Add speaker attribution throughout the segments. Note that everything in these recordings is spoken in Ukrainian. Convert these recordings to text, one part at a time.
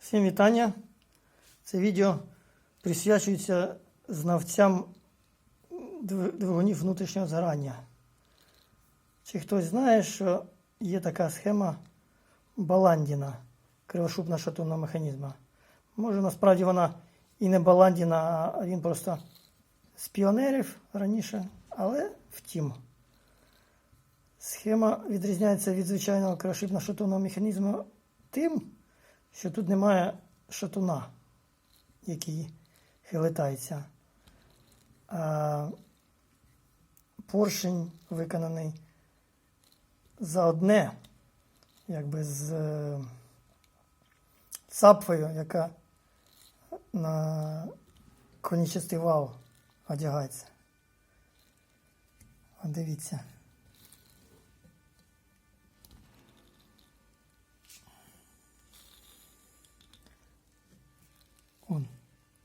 Speaker 1: Всім вітання. Це відео присвячується знавцям двигунів внутрішнього згорання. Чи хтось знає, що є така схема Баландіна, кривошупна шатунного механізма? Може, насправді вона і не Баландіна, а він просто з піонерів раніше, але втім. Схема відрізняється від звичайного кривошипно-шатунного механізму тим, що тут немає шатуна, який хилитається. А поршень виконаний за одне, якби з е, цапфою, яка на конічастий вал одягається. Дивіться.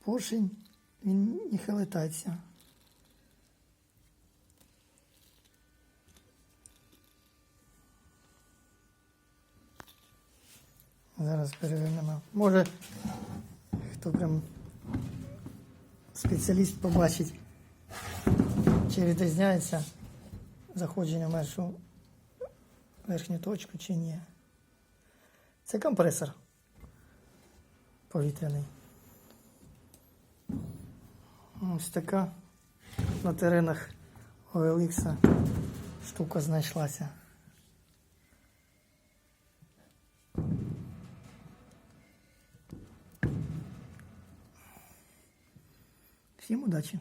Speaker 1: Поршень, він не хилитається. Зараз перевернемо. Може, хто прям спеціаліст побачить, чи відрізняється заходження в верхню точку, чи ні. Це компресор повітряний. Ось така на теренах OLX штука знайшлася. Всім удачі!